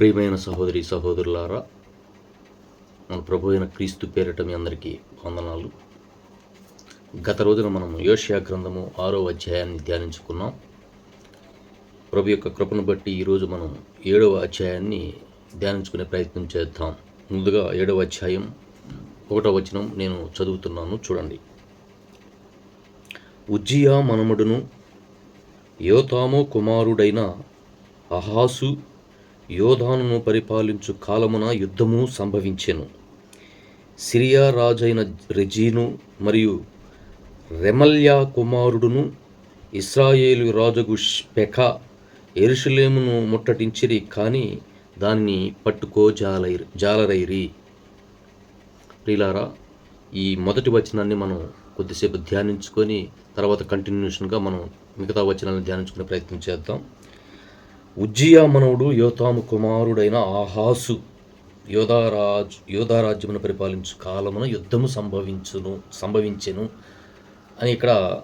ప్రియమైన సహోదరి సహోదరులారా మన ప్రభు అయిన క్రీస్తు పేరిట మీ అందరికీ వందనాలు. గత రోజున మనం యోషియా గ్రంథము ఆరో అధ్యాయాన్ని ధ్యానించుకున్నాం. ప్రభు యొక్క కృపను బట్టి ఈరోజు మనం ఏడవ అధ్యాయాన్ని ధ్యానించుకునే ప్రయత్నం చేద్దాం. ముందుగా ఏడవ అధ్యాయం ఒకటో వచనం నేను చదువుతున్నాను చూడండి. ఉజ్జియా మనముడును యోతామో కుమారుడైన అహాసు యోధానును పరిపాలించు కాలమున యుద్ధము సంభవించెను. సిరియా రాజైన రెజీను మరియు రెమల్యా కుమారుడును ఇస్రాయేలు రాజుగు పెక ఎరుషులేమును ముట్టటించిరి కానీ దానిని పట్టుకో జాలై జాలరైరి. ప్రిలారా ఈ మొదటి వచనాన్ని మనం కొద్దిసేపు ధ్యానించుకొని తర్వాత కంటిన్యూషన్గా మనం మిగతా వచనాలను ధ్యానించుకునే ప్రయత్నం చేద్దాం. ఉజ్జియా మనవుడు యోతాము కుమారుడైన ఆహాసు. యోధారాజ్ యోధారాజ్యమును పరిపాలించు కాలమున యుద్ధము సంభవించును సంభవించెను. అని ఇక్కడ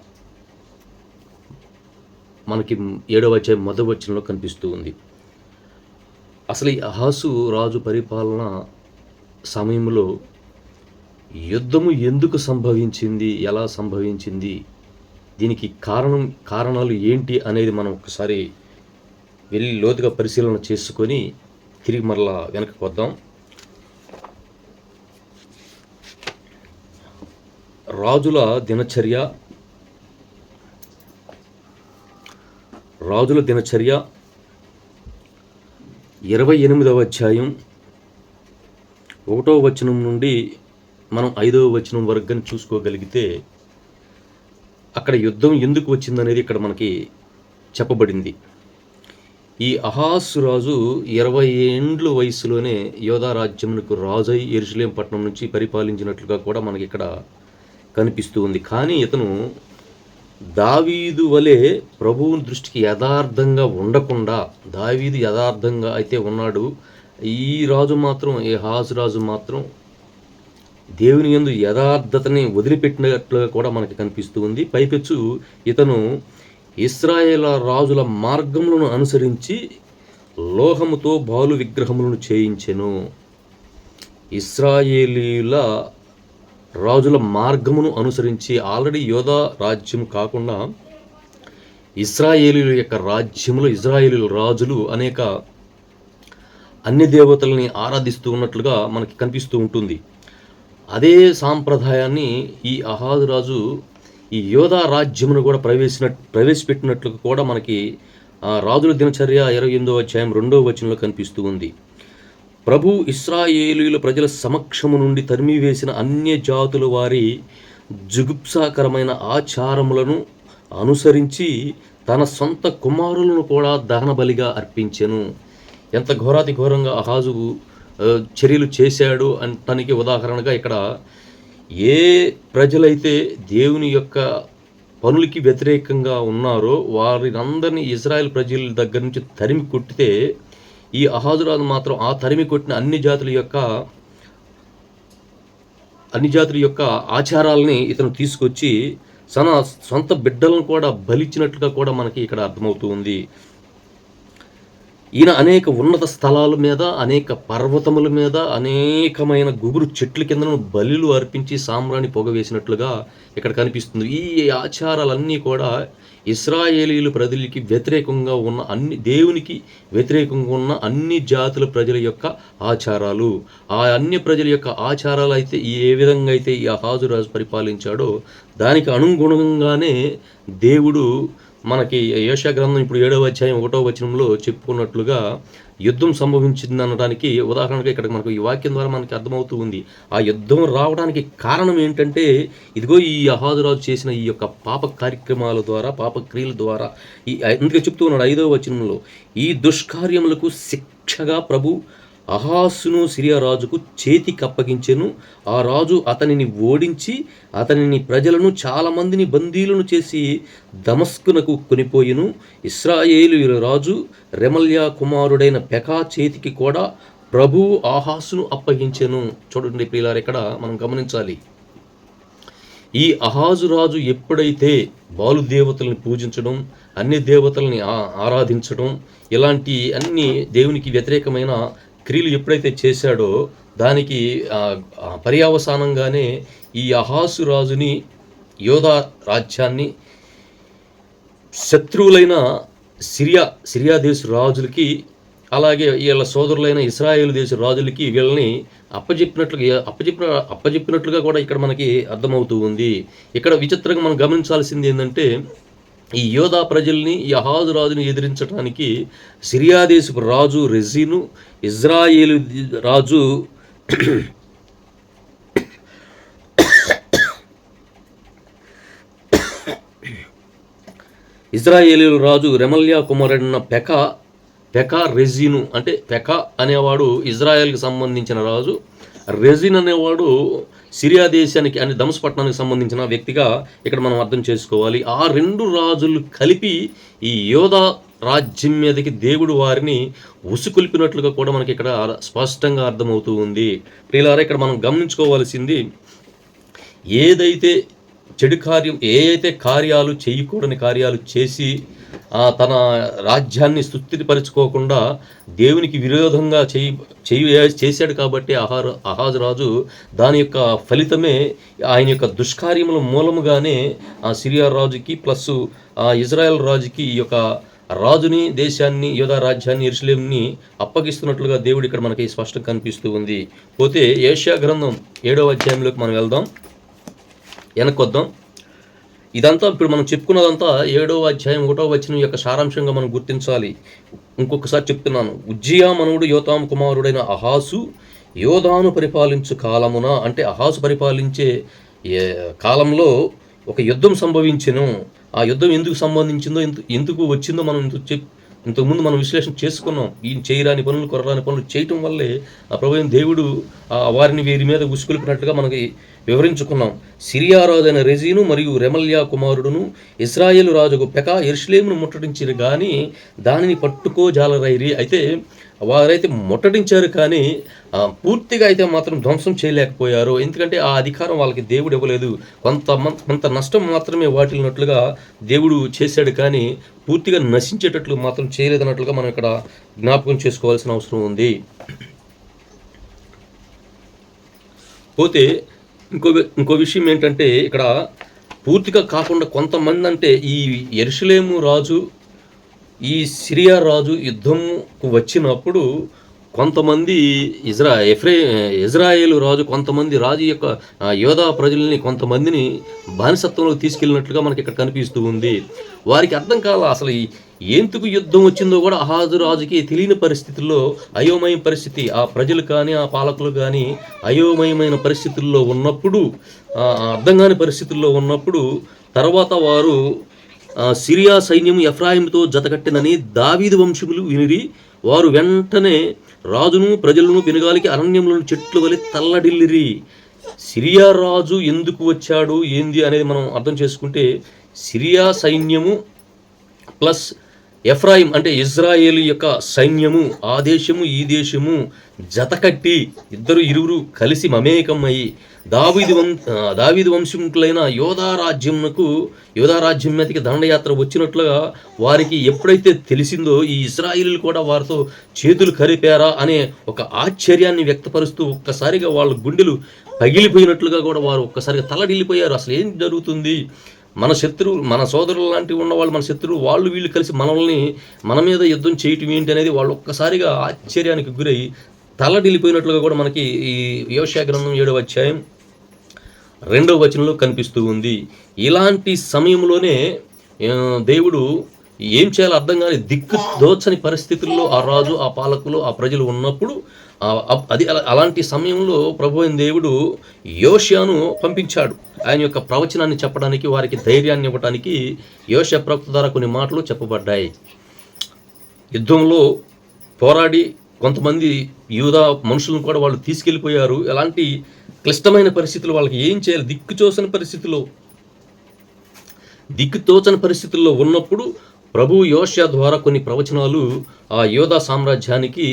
మనకి ఏడవ అధ్యాయం మొదటి వచనంలో కనిపిస్తూ ఉంది. అసలు ఈ అహాసు రాజు పరిపాలన సమయంలో యుద్ధము ఎందుకు సంభవించింది ఎలా సంభవించింది దీనికి కారణం కారణాలు ఏంటి అనేది మనం ఒకసారి వెళ్ళి లోతుగా పరిశీలన చేసుకొని తిరిగి మరలా వెనక్కి వద్దాం రాజుల దినచర్య. రాజుల దినచర్య. ఇరవై ఎనిమిదవ అధ్యాయం. ఒకటో వచనం నుండి మనం ఐదవ వచనం వరకు కానీ చూసుకోగలిగితే అక్కడ యుద్ధం ఎందుకు వచ్చిందనేది ఇక్కడ మనకి చెప్పబడింది. ఈ అహాసు రాజు ఇరవై ఏండ్ల వయసులోనే యోధారాజ్యమునకు రాజై ఎరుసలేం పట్టణం నుంచి పరిపాలించినట్లుగా కూడా మనకి ఇక్కడ కనిపిస్తూ ఉంది. కానీ ఇతను దావీదు వలె ప్రభువుని దృష్టికి యథార్థంగా ఉండకుండా దావీదు యథార్థంగా అయితే ఉన్నాడు. ఈ రాజు మాత్రం ఈ హాసు రాజు మాత్రం దేవుని యందు యథార్థతని వదిలిపెట్టినట్లుగా కూడా మనకి కనిపిస్తూ ఉంది. పైపెచ్చు ఇతను ఇస్రాయేల రాజుల మార్గములను అనుసరించి లోహముతో బాలు విగ్రహములను చేయించెను. ఇస్రాయేలీల రాజుల మార్గమును అనుసరించి ఆల్రెడీ యోధా రాజ్యం కాకుండా ఇస్రాయేలీల యొక్క రాజ్యములు ఇజ్రాయేలీల రాజులు అనేక అన్ని దేవతల్ని ఆరాధిస్తూ ఉన్నట్లుగా మనకి కనిపిస్తూ ఉంటుంది. అదే సాంప్రదాయాన్ని ఈ అహాదు రాజు ఈ యోధా రాజ్యమును కూడా ప్రవేశ ప్రవేశపెట్టినట్లు కూడా మనకి ఆ రాజుల దినచర్య ఇరవై ఎనిమిదో అధ్యాయం రెండవ వచనంలో కనిపిస్తూ ఉంది. ప్రభు ఇస్రాయేలీల ప్రజల సమక్షము నుండి తరిమివేసిన అన్య జాతుల వారి జుగుప్సాకరమైన ఆచారములను అనుసరించి తన సొంత కుమారులను కూడా దహన బలిగా అర్పించెను. ఎంత ఘోరాతి ఘోరంగా అహాజు చర్యలు చేశాడు అంటానికి ఉదాహరణగా ఇక్కడ ఏ ప్రజలైతే దేవుని యొక్క పనులకి వ్యతిరేకంగా ఉన్నారో వారినందరినీ ఇజ్రాయెల్ ప్రజల దగ్గర నుంచి తరిమి కొట్టితే ఈ అహాజురాజు మాత్రం ఆ తరిమి కొట్టిన అన్ని జాతుల యొక్క అన్ని జాతుల యొక్క ఆచారాలని ఇతను తీసుకొచ్చి తన సొంత బిడ్డలను కూడా బలిచ్చినట్లుగా కూడా మనకి ఇక్కడ అర్థమవుతూ ఉంది. ఈయన అనేక ఉన్నత స్థలాల మీద అనేక పర్వతముల మీద అనేకమైన గుబురు చెట్ల కిందను బలిలు అర్పించి సామ్రాణి పొగవేసినట్లుగా ఇక్కడ కనిపిస్తుంది. ఈ ఆచారాలన్నీ కూడా ఇస్రాయేలీలు ప్రజలకి వ్యతిరేకంగా ఉన్న అన్ని దేవునికి వ్యతిరేకంగా ఉన్న అన్ని జాతుల ప్రజల యొక్క ఆచారాలు. ఆ అన్ని ప్రజల యొక్క ఆచారాలు అయితే ఏ విధంగా అయితే ఈ హాజురాజు పరిపాలించాడో దానికి అనుగుణంగానే దేవుడు మనకి యోషా గ్రంథం ఇప్పుడు ఏడవ అధ్యాయం ఒకటో వచనంలో చెప్పుకున్నట్లుగా యుద్ధం సంభవించింది అనడానికి ఉదాహరణగా ఇక్కడ మనకు ఈ వాక్యం ద్వారా మనకి అర్థమవుతూ ఉంది. ఆ యుద్ధం రావడానికి కారణం ఏంటంటే ఇదిగో ఈ అహాదురాజు చేసిన ఈ యొక్క పాప కార్యక్రమాల ద్వారా పాప క్రియల ద్వారా ఈ అందుకే చెప్తూ ఉన్నాడు ఐదవ వచనంలో ఈ దుష్కార్యములకు శిక్షగా ప్రభు అహాసును సిరియా రాజుకు చేతికి అప్పగించెను ఆ రాజు అతనిని ఓడించి అతనిని ప్రజలను చాలామందిని బందీలను చేసి దమస్కునకు కొనిపోయిను. ఇస్రాయేలు రాజు రెమల్యా కుమారుడైన పెకా చేతికి కూడా ప్రభువు ఆహాసును అప్పగించెను. చూడండి ప్రియులారు ఇక్కడ మనం గమనించాలి. ఈ అహాజు రాజు ఎప్పుడైతే బాలు దేవతల్ని పూజించడం అన్ని దేవతల్ని ఆ- ఆరాధించడం ఇలాంటి అన్ని దేవునికి వ్యతిరేకమైన క్రియలు ఎప్పుడైతే చేశాడో దానికి పర్యావసానంగానే ఈ అహాసు రాజుని యోధా రాజ్యాన్ని శత్రువులైన సిరియా సిరియా దేశ రాజులకి అలాగే వీళ్ళ సోదరులైన ఇస్రాయేల్ దేశ రాజులకి వీళ్ళని అప్పజెప్పినట్లుగా అప్పజెప్పిన అప్పజెప్పినట్లుగా కూడా ఇక్కడ మనకి అర్థమవుతూ ఉంది. ఇక్కడ విచిత్రంగా మనం గమనించాల్సింది ఏంటంటే ఈ యోధా ప్రజల్ని ఈ అహాజు రాజుని ఎదిరించడానికి సిరియా దేశపు రాజు రెజీను ఇజ్రాయేలు రాజు ఇజ్రాయేలు రాజు రెమల్యా కుమారుడిన పెక పెక రెజీను అంటే పెక అనేవాడు ఇజ్రాయెల్కి సంబంధించిన రాజు. రెజిన్ అనేవాడు సిరియా దేశానికి అంటే ధంసపట్నానికి సంబంధించిన వ్యక్తిగా ఇక్కడ మనం అర్థం చేసుకోవాలి. ఆ రెండు రాజులు కలిపి ఈ యోధా రాజ్యం మీదకి దేవుడు వారిని ఉసుకొల్పినట్లుగా కూడా మనకి ఇక్కడ స్పష్టంగా అర్థమవుతూ ఉంది. ప్రియులారా ఇక్కడ మనం గమనించుకోవాల్సింది ఏదైతే చెడు కార్యం ఏ అయితే కార్యాలు చేయకూడని కార్యాలు చేసి తన రాజ్యాన్ని సుస్థితిపరచుకోకుండా దేవునికి విరోధంగా చేయి చేయి చేశాడు కాబట్టి అహారు అహాజరాజు దాని యొక్క ఫలితమే ఆయన యొక్క దుష్కార్యముల మూలముగానే ఆ సిరియా రాజుకి ప్లస్ ఆ ఇజ్రాయెల్ రాజుకి ఈ యొక్క రాజుని దేశాన్ని యోధా రాజ్యాన్ని ఇరుసలేంని అప్పగిస్తున్నట్లుగా దేవుడు ఇక్కడ మనకి స్పష్టంగా కనిపిస్తూ ఉంది. పోతే ఏషియా గ్రంథం ఏడవ అధ్యాయంలోకి మనం వెళ్దాం. వెనక్కొద్దాం. ఇదంతా ఇప్పుడు మనం చెప్పుకున్నదంతా ఏడవ అధ్యాయం ఒకటో వచ్చిన యొక్క సారాంశంగా మనం గుర్తించాలి. ఇంకొకసారి చెప్తున్నాను. ఉజ్జియా మనవుడు యోతాం కుమారుడైన అహాసు యోధాను పరిపాలించు కాలమున అంటే అహాసు పరిపాలించే కాలంలో ఒక యుద్ధం సంభవించెను. ఆ యుద్ధం ఎందుకు సంబంధించిందో ఎందుకు వచ్చిందో మనం ఇంతకు చెప్ ఇంతకుముందు మనం విశ్లేషణ చేసుకున్నాం. ఈ చేయరాని పనులు కొరరాని పనులు చేయటం వల్లే ఆ ప్రభు దేవుడు ఆ వారిని వీరి మీద ఉసుకొల్పినట్లుగా మనకి వివరించుకున్నాం. సిరియా రాజు రెజీను మరియు రెమల్యా కుమారుడును ఇస్రాయేల్ రాజుకు పెక ఎరుషులేమును ముట్టడించిన కానీ దానిని పట్టుకోజాలరైరి. అయితే వారైతే ముట్టడించారు కానీ పూర్తిగా అయితే మాత్రం ధ్వంసం చేయలేకపోయారు. ఎందుకంటే ఆ అధికారం వాళ్ళకి దేవుడు ఇవ్వలేదు. కొంత కొంత నష్టం మాత్రమే వాటిల్లినట్లుగా దేవుడు చేశాడు కానీ పూర్తిగా నశించేటట్లు మాత్రం చేయలేదన్నట్లుగా మనం ఇక్కడ జ్ఞాపకం చేసుకోవాల్సిన అవసరం ఉంది. పోతే ఇంకో ఇంకో విషయం ఏంటంటే ఇక్కడ పూర్తిగా కాకుండా కొంతమంది అంటే ఈ ఎరుషులేము రాజు ఈ సిరియా రాజు యుద్ధంకు వచ్చినప్పుడు కొంతమంది ఇజ్రా ఎఫ్రే ఇజ్రాయేల్ రాజు కొంతమంది రాజు యొక్క యోధా ప్రజల్ని కొంతమందిని బానిసత్వంలోకి తీసుకెళ్ళినట్లుగా మనకి ఇక్కడ కనిపిస్తూ ఉంది. వారికి అర్థం కాల అసలు ఈ ఎందుకు యుద్ధం వచ్చిందో కూడా అహాజు రాజుకి తెలియని పరిస్థితుల్లో అయోమయం పరిస్థితి. ఆ ప్రజలు కానీ ఆ పాలకులు కానీ అయోమయమైన పరిస్థితుల్లో ఉన్నప్పుడు అర్థం కాని పరిస్థితుల్లో ఉన్నప్పుడు తర్వాత వారు సిరియా సైన్యం ఎఫ్రాయిముతో జతకట్టినని దావీదు వంశములు వినిరి వారు వెంటనే రాజును ప్రజలను పెనుగాలికి అరణ్యములను చెట్లు వలె తల్లడిల్లిరి. సిరియా రాజు ఎందుకు వచ్చాడు? ఏంది? అనేది మనం అర్థం చేసుకుంటే సిరియా సైన్యము ప్లస్ ఎఫ్రాయిం అంటే ఇజ్రాయేల్ యొక్క సైన్యము ఆ దేశము ఈ దేశము జతకట్టి ఇద్దరు ఇరువురు కలిసి మమేకం అయి వం ఆ, వంశంకులైన వంశములైన యోధా రాజ్యమునకు రాజ్యం మీదకి దండయాత్ర వచ్చినట్లుగా వారికి ఎప్పుడైతే తెలిసిందో ఈ ఇస్రాయిలు కూడా వారితో చేతులు కరిపారా అనే ఒక ఆశ్చర్యాన్ని వ్యక్తపరుస్తూ ఒక్కసారిగా వాళ్ళ గుండెలు పగిలిపోయినట్లుగా కూడా వారు ఒక్కసారిగా తలడిల్లిపోయారు. అసలు ఏం జరుగుతుంది? మన శత్రువు మన సోదరులు లాంటివి ఉన్నవాళ్ళు మన శత్రువు వాళ్ళు వీళ్ళు కలిసి మనల్ని మన మీద యుద్ధం చేయటం ఏంటి అనేది వాళ్ళు ఒక్కసారిగా ఆశ్చర్యానికి గురై తలడిల్లిపోయినట్లుగా కూడా మనకి ఈ వ్యవసాయ గ్రంథం ఏడవ అధ్యాయం రెండవ వచనంలో కనిపిస్తూ ఉంది. ఇలాంటి సమయంలోనే దేవుడు ఏం చేయాలో అర్థం కాని దిక్కు దోచని పరిస్థితుల్లో ఆ రాజు ఆ పాలకులు ఆ ప్రజలు ఉన్నప్పుడు అది అలా- అలాంటి సమయంలో ప్రభు అయిన దేవుడు యోషియాను పంపించాడు. ఆయన యొక్క ప్రవచనాన్ని చెప్పడానికి వారికి ధైర్యాన్ని ఇవ్వడానికి యోష ప్రవక్త ద్వారా కొన్ని మాటలు చెప్పబడ్డాయి. యుద్ధంలో పోరాడి కొంతమంది యూదా మనుషులను కూడా వాళ్ళు తీసుకెళ్ళిపోయారు. ఎలాంటి క్లిష్టమైన పరిస్థితులు వాళ్ళకి ఏం చేయాలి? దిక్కు చూసని పరిస్థితిలో. దిక్కు తోచని పరిస్థితుల్లో ఉన్నప్పుడు ప్రభు యోష్య ద్వారా కొన్ని ప్రవచనాలు ఆ యోధా సామ్రాజ్యానికి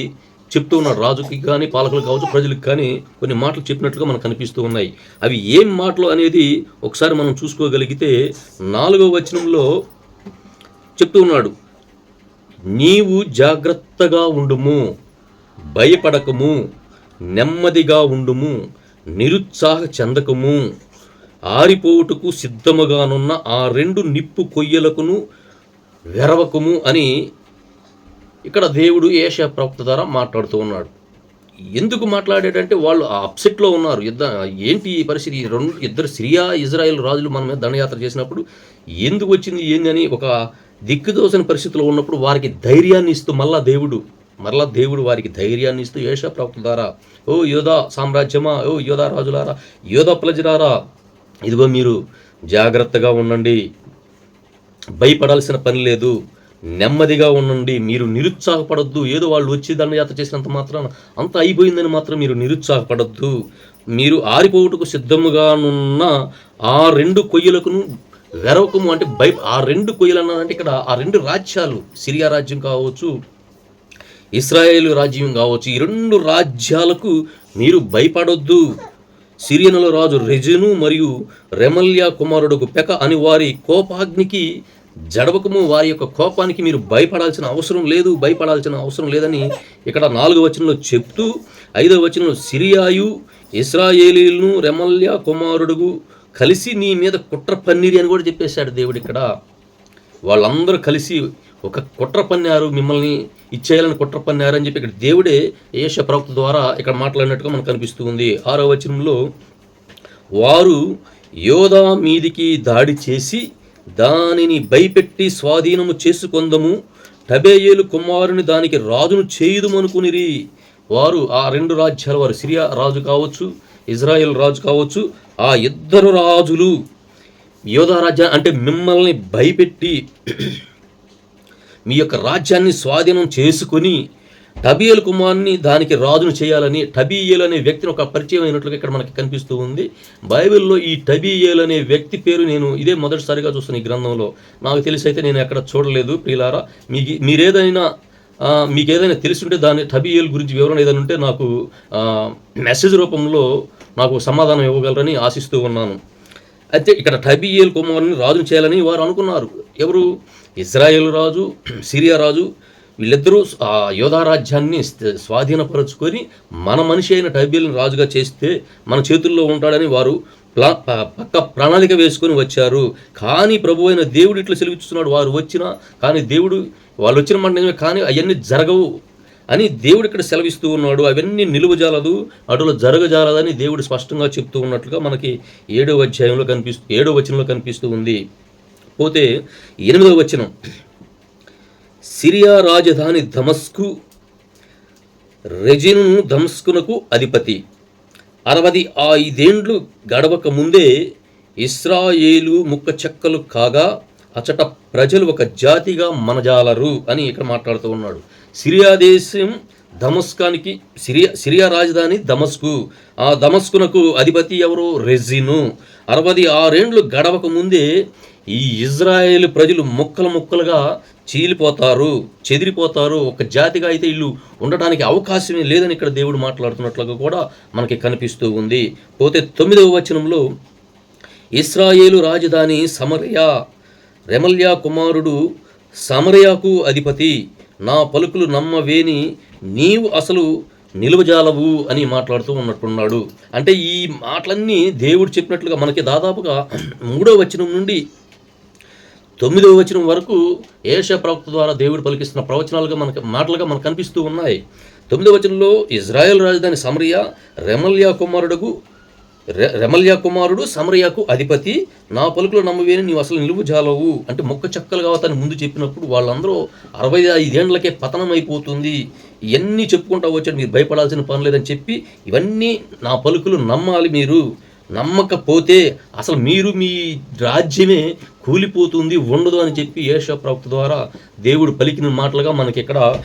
చెప్తూ ఉన్నాడు రాజుకి కానీ పాలకులకు కావచ్చు ప్రజలకు కానీ కొన్ని మాటలు చెప్పినట్లుగా మనకు కనిపిస్తూ ఉన్నాయి. అవి ఏం మాటలు అనేది ఒకసారి మనం చూసుకోగలిగితే నాలుగవ వచనంలో చెప్తూ ఉన్నాడు. నీవు జాగ్రత్తగా ఉండుము భయపడకము నెమ్మదిగా ఉండుము నిరుత్సాహ చెందకము. ఆరిపోవుటకు సిద్ధముగానున్న ఆ రెండు నిప్పు కొయ్యలకును వెరవకుము అని ఇక్కడ దేవుడు ఏషియా ప్రవక్త ద్వారా మాట్లాడుతూ ఉన్నాడు. ఎందుకు మాట్లాడాడంటే వాళ్ళు ఆ అప్సెట్లో ఉన్నారు. యుద్ధ ఏంటి ఈ పరిస్థితి? రెండు ఇద్దరు సిరియా ఇజ్రాయెల్ రాజులు మన మీద దండయాత్ర చేసినప్పుడు ఎందుకు వచ్చింది ఏందని ఒక దిక్కుదోసిన పరిస్థితిలో ఉన్నప్పుడు వారికి ధైర్యాన్ని ఇస్తూ మళ్ళా దేవుడు మరలా దేవుడు వారికి ధైర్యాన్ని ఇస్తూ ఏషా ప్రవక్త ద్వారా ఓ యోధా సామ్రాజ్యమా ఓ యోధా రాజులారా యోధా ప్రజలారా ఇదిగో మీరు జాగ్రత్తగా ఉండండి భయపడాల్సిన పని లేదు. నెమ్మదిగా ఉండండి. మీరు నిరుత్సాహపడద్దు. ఏదో వాళ్ళు వచ్చి దండయాత్ర చేసినంత మాత్రాన అంత అయిపోయిందని మాత్రం మీరు నిరుత్సాహపడొద్దు. మీరు ఆరిపోవుటకు సిద్ధముగానున్న ఆ రెండు కొయ్యలకును వెరవకము అంటే భయ ఆ రెండు కొయ్యలు అన్నారంటే ఇక్కడ ఆ రెండు రాజ్యాలు సిరియా రాజ్యం కావచ్చు ఇస్రాయేల్ రాజ్యం కావచ్చు ఈ రెండు రాజ్యాలకు మీరు భయపడొద్దు. సిరియనుల రాజు రెజును మరియు రెమల్యా కుమారుడుకు పెక అని వారి కోపాగ్నికి జడవకము వారి యొక్క కోపానికి మీరు భయపడాల్సిన అవసరం లేదు భయపడాల్సిన అవసరం లేదని ఇక్కడ నాలుగు వచనంలో చెప్తూ ఐదవ వచనంలో సిరియాయు ఇస్రాయేలీలను రెమల్యా కుమారుడుగు కలిసి నీ మీద కుట్ర పన్నీరి అని కూడా చెప్పేశాడు దేవుడు ఇక్కడ. వాళ్ళందరూ కలిసి ఒక కుట్ర పన్నారు మిమ్మల్ని ఇచ్చేయాలని కుట్ర పన్నారు అని చెప్పి ఇక్కడ దేవుడే యేష ప్రవక్త ద్వారా ఇక్కడ మాట్లాడినట్టుగా మనకు కనిపిస్తూ ఉంది. ఆరో వచనంలో వారు యోధా మీదికి దాడి చేసి దానిని భయపెట్టి స్వాధీనము చేసుకొందము. టబేయేలు కుమారుని దానికి రాజును చేయుదుమనుకునిరి వారు ఆ రెండు రాజ్యాల వారు సిరియా రాజు కావచ్చు ఇజ్రాయెల్ రాజు కావచ్చు ఆ ఇద్దరు రాజులు యోధా రాజ్యా అంటే మిమ్మల్ని భయపెట్టి మీ యొక్క రాజ్యాన్ని స్వాధీనం చేసుకొని టబియల్ కుమార్ని దానికి రాజును చేయాలని టబియేల్ అనే వ్యక్తిని ఒక పరిచయం అయినట్లుగా ఇక్కడ మనకి కనిపిస్తూ ఉంది. బైబిల్లో ఈ టబియేల్ అనే వ్యక్తి పేరు నేను ఇదే మొదటిసారిగా చూస్తాను ఈ గ్రంథంలో. నాకు తెలిసి అయితే నేను ఎక్కడ చూడలేదు ప్రియులారా. మీకు మీరేదైనా మీకు ఏదైనా తెలిసి దాని టబియేల్ గురించి వివరణ ఏదైనా ఉంటే నాకు మెసేజ్ రూపంలో నాకు సమాధానం ఇవ్వగలరని ఆశిస్తూ ఉన్నాను. అయితే ఇక్కడ టబియేల్ కుమార్ని రాజును చేయాలని వారు అనుకున్నారు. ఎవరు? ఇజ్రాయెల్ రాజు సిరియా రాజు వీళ్ళిద్దరూ ఆ యోధారాజ్యాన్ని స్థ- స్వాధీనపరచుకొని మన మనిషి అయిన టైబిల్ని రాజుగా చేస్తే మన చేతుల్లో ఉంటాడని వారు ప్లా పక్క ప్రణాళిక వేసుకొని వచ్చారు. కానీ ప్రభు అయిన దేవుడు ఇట్లా సెలవిస్తున్నాడు వారు వచ్చినా కానీ దేవుడు వాళ్ళు వచ్చిన మాట నిజమే కానీ అవన్నీ జరగవు అని దేవుడు ఇక్కడ సెలవిస్తూ ఉన్నాడు. అవన్నీ నిలువజాలదు అటులో జరగజాలదని దేవుడు స్పష్టంగా చెప్తూ ఉన్నట్లుగా మనకి ఏడో అధ్యాయంలో కనిపిస్తూ ఏడో వచనంలో కనిపిస్తూ ఉంది. పోతే ఎనిమిదవ వచనం. సిరియా రాజధాని ధమస్కు రెజినును ధమస్కునకు అధిపతి. అరవది ఐదేండ్లు గడవక ముందే ఇస్రాయేలు ముక్క చెక్కలు కాగా అచట ప్రజలు ఒక జాతిగా మనజాలరు అని ఇక్కడ మాట్లాడుతూ ఉన్నాడు. సిరియా దేశం దమస్కానికి సిరియా సిరియా రాజధాని దమస్కు ఆ దమస్కునకు అధిపతి ఎవరు? రెజిను. అరవది ఆరేండ్లు గడవక ముందే ఈ ఇజ్రాయేల్ ప్రజలు ముక్కలు ముక్కలుగా చీలిపోతారు చెదిరిపోతారు. ఒక జాతిగా అయితే ఇల్లు ఉండడానికి అవకాశమే లేదని ఇక్కడ దేవుడు మాట్లాడుతున్నట్లుగా కూడా మనకి కనిపిస్తూ ఉంది. పోతే తొమ్మిదవ వచనంలో ఇస్రాయేలు రాజధాని సమరయా రెమల్యా కుమారుడు సమరయాకు అధిపతి నా పలుకులు నమ్మవేని నీవు అసలు నిలువజాలవు అని మాట్లాడుతూ ఉన్నట్టున్నాడు. అంటే ఈ మాటలన్నీ దేవుడు చెప్పినట్లుగా మనకి దాదాపుగా మూడో వచనం నుండి తొమ్మిదవ వచనం వరకు ఏష ప్రవక్త ద్వారా దేవుడు పలికిస్తున్న ప్రవచనాలుగా మనకు మాటలుగా మనకు కనిపిస్తూ ఉన్నాయి. తొమ్మిదవ వచనంలో ఇజ్రాయెల్ రాజధాని సమరియా రెమల్యా కుమారుడుకు రె రెమల్యా కుమారుడు సమరయాకు అధిపతి నా పలుకులు నమ్మవేని నీవు అసలు నిలువు జాలవు అంటే మొక్క చెక్కలు కావతని ముందు చెప్పినప్పుడు వాళ్ళందరూ అరవై ఐదేండ్లకే పతనం అయిపోతుంది ఇవన్నీ చెప్పుకుంటా వచ్చాడు మీరు భయపడాల్సిన పని లేదని చెప్పి ఇవన్నీ నా పలుకులు నమ్మాలి మీరు. నమ్మకపోతే అసలు మీరు మీ రాజ్యమే కూలిపోతుంది ఉండదు అని చెప్పి ఏషియా ప్రవక్త ద్వారా దేవుడు పలికిన మాటలుగా మనకి ఇక్కడ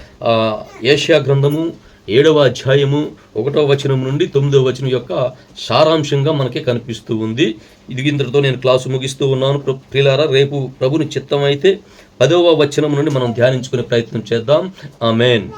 ఏషియా గ్రంథము ఏడవ అధ్యాయము ఒకటవ వచనం నుండి తొమ్మిదవ వచనం యొక్క సారాంశంగా మనకి కనిపిస్తూ ఉంది. ఇది ఇంతటితో నేను క్లాసు ముగిస్తూ ఉన్నాను. ప్ర- ప్రియులారా రేపు ప్రభుని చిత్తమైతే పదవ వచనం నుండి మనం ధ్యానించుకునే ప్రయత్నం చేద్దాం. ఆ మెయిన్